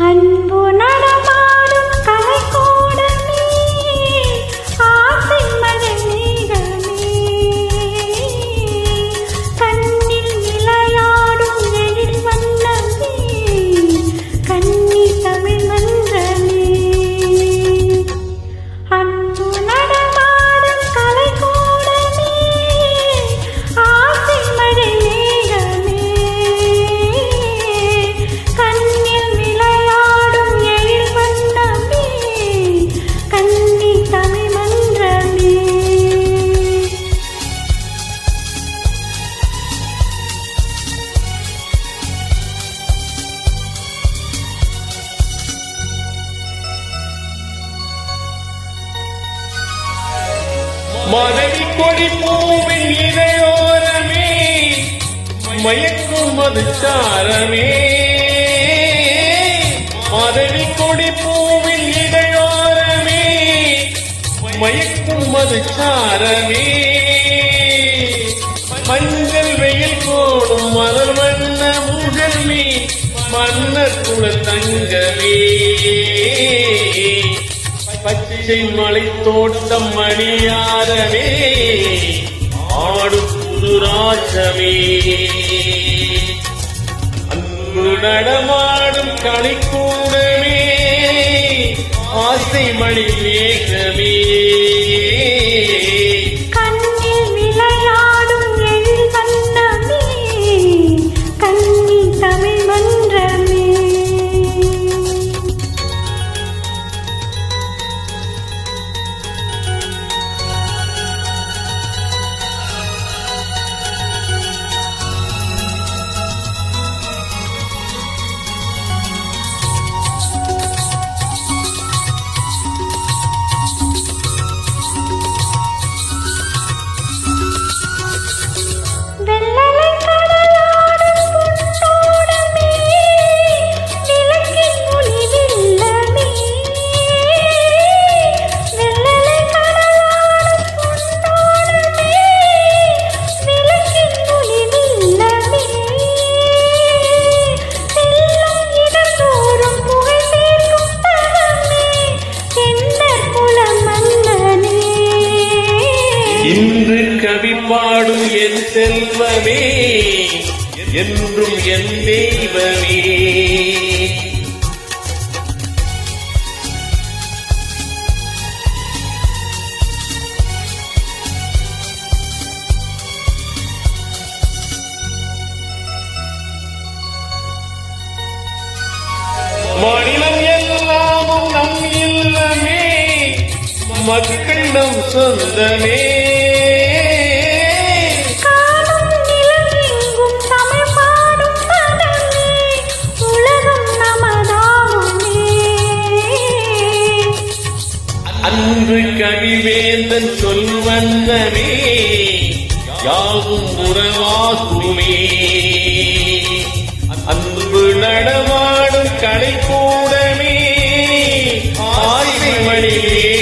அன்பு நட மதவி கொடி பூவின் இடையோரமே மயக்கும் மதுச்சாரமே மதவி கொடி பூவின் இடையோரமே மயக்கும் மதுச்சாரமே மஞ்சள் வெயில் போடும் மலர் வண்ண முகமே மன்னர் குல தங்கமே. பச்சை மலை தோட்டம் மணியாரமே ஆடு புதுராசமே அன்பு நடமாடும் களிக்கூடமே ஆசை மணி மேகமே. கண்ணில் விளையாடும் எழில் வண்ணமே கண்ணி தமிழ் கவி பாடும் என் செல்வமே என்றும் என் தெய்வமே. மாநிலம் எல்லாமும் நம் இல்லமே மக்கள் நம் சொந்தமே. அன்று கவிவேந்தன் சொல்வந்தமே யாவும் உறவாகுமே. அன்பு நடமாடும் கலைக்கூடமே ஆய்வு வழியே